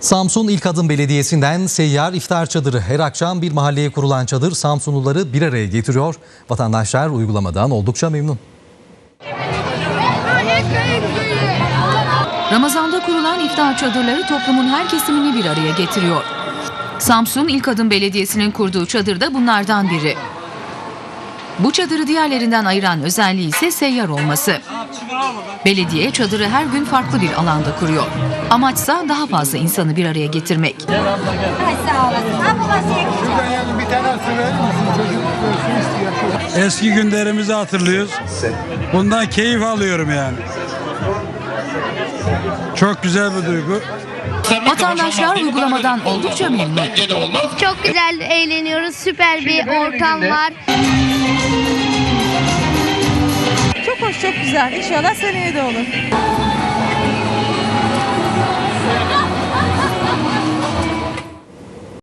Samsun İlk Adım Belediyesi'nden seyyar iftar çadırı. Her akşam bir mahalleye kurulan çadır Samsunluları bir araya getiriyor. Vatandaşlar uygulamadan oldukça memnun. Ramazanda kurulan iftar çadırları toplumun her kesimini bir araya getiriyor. Samsun İlk Adım Belediyesi'nin kurduğu çadır da bunlardan biri. Bu çadırı diğerlerinden ayıran özelliği ise seyyar olması. Belediye çadırı her gün farklı bir alanda kuruyor. Amaçsa daha fazla insanı bir araya getirmek. Sağ olasın. Ablası Bir tane su verir misin? Çocuk su istiyor. Eski günlerimizi hatırlıyoruz. Bundan keyif alıyorum yani. Çok güzel bir duygu. Vatandaşlar uygulamadan oldukça memnun. Çok güzel eğleniyoruz. Süper bir ortam var. Güzel. İnşallah seneye de olur.